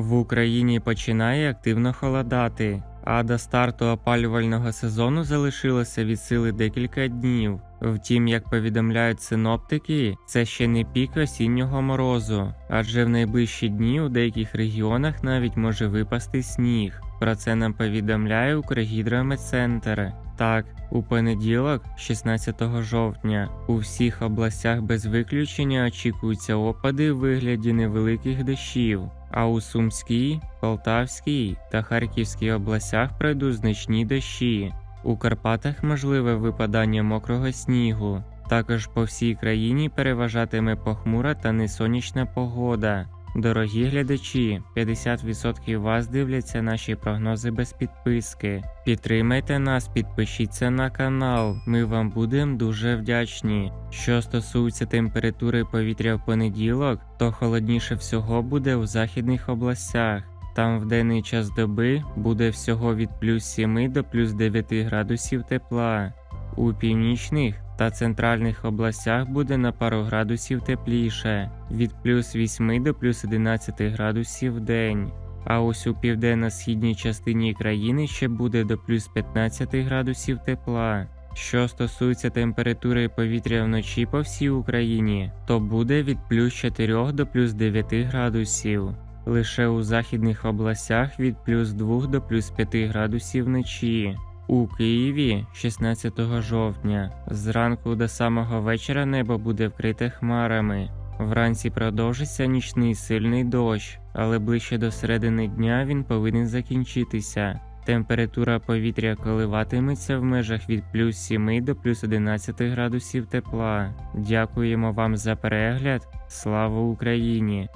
В Україні починає активно холодати, а до старту опалювального сезону залишилося від сили декілька днів. Втім, як повідомляють синоптики, це ще не пік осіннього морозу, адже в найближчі дні у деяких регіонах навіть може випасти сніг. Про це нам повідомляє Укргідрометцентр. Так, у понеділок, 16 жовтня, у всіх областях без виключення очікуються опади в вигляді невеликих дощів, а у Сумській, Полтавській та Харківській областях пройдуть значні дощі. У Карпатах можливе випадання мокрого снігу. Також по всій країні переважатиме похмура та несонячна погода. Дорогі глядачі, 50% вас дивляться наші прогнози без підписки. Підтримайте нас, підпишіться на канал. Ми вам будемо дуже вдячні. Що стосується температури повітря в понеділок, то холодніше всього буде у західних областях. Там в денний час доби буде всього від плюс 7 до плюс 9 градусів тепла. У північних та центральних областях буде на пару градусів тепліше від плюс 8 до плюс 11 градусів в день. А ось у південно-східній частині країни ще буде до плюс 15 градусів тепла. Що стосується температури повітря вночі по всій Україні, то буде від плюс 4 до плюс 9 градусів. Лише у західних областях від плюс 2 до плюс 5 градусів вночі. У Києві 16 жовтня. Зранку до самого вечора небо буде вкрите хмарами. Вранці продовжиться нічний сильний дощ, але ближче до середини дня він повинен закінчитися. Температура повітря коливатиметься в межах від плюс 7 до плюс 11 градусів тепла. Дякуємо вам за перегляд. Слава Україні!